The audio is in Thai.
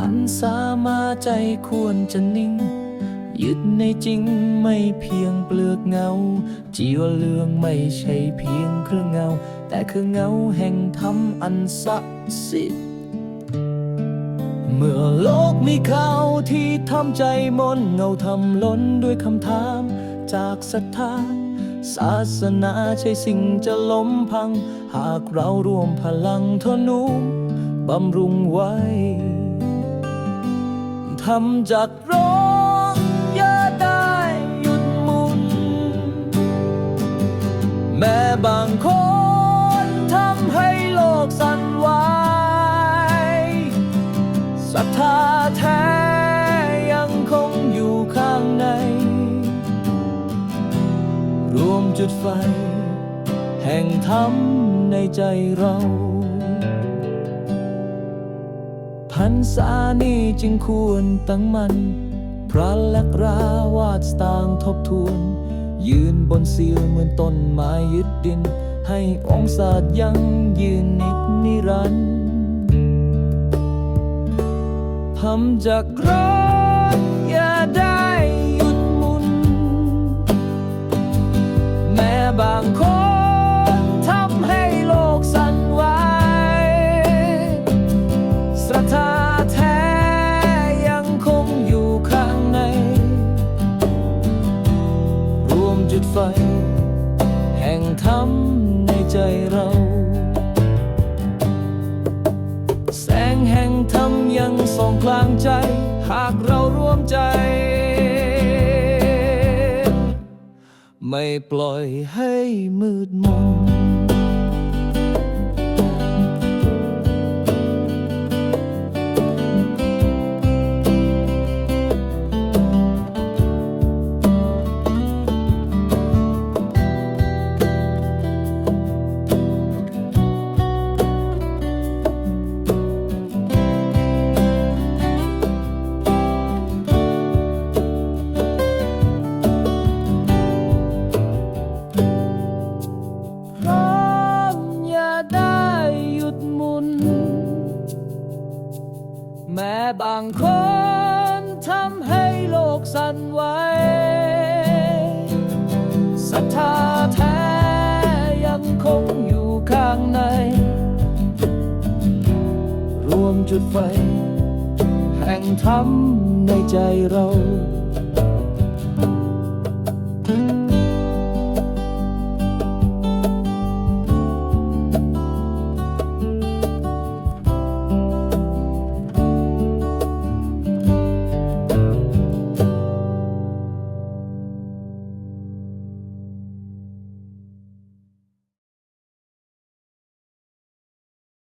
พันสามาใจควรจะนิ่ง ยึดในจริงไม่เพียงเปลือกเงา จีวเลืองไม่ใช่เพียงเครื่องเงา แต่คือเงาแห่งธรรมอันศักดิ์สิทธิ์เมื่อโลกมีเขาที่ทำใจมนเงาทำล้นด้วยคำถาม จากศรัทธาศาสนาใช่สิ่งจะล้มพัง หากเรารวมพลังทนุบำรุงไว้ ทำจากร้อนอย่าได้หยุดหมุน แม้บางคนทำให้โลกสั่นไหวศรัทธาแท้ยังคงอยู่ข้างใน รวมจุดไฟ แห่งธรรมในใจเรา พันษานี้จึงควรตั้งมัน พระลักราวาดสตางค์ทบทวน ยืนบนเสียวเหมือนต้นไม้ยึดดิน ให้องศาสตร์ยังยืนนิดนิรันด์ทำจากร้อนอย่าได้หยุดมุน แม้บางคน จุดไฟ แห่งธรรมในใจเรา แสงแห่งธรรมยังส่องกลางใจ หากเราร่วมใจ ไม่ปล่อยให้มืดมน แม้บางคนทำให้โลกสั่นไหวศรัทธาแท้ยังคงอยู่ข้างใน รวมจุดไฟ แห่งธรรมในใจเรา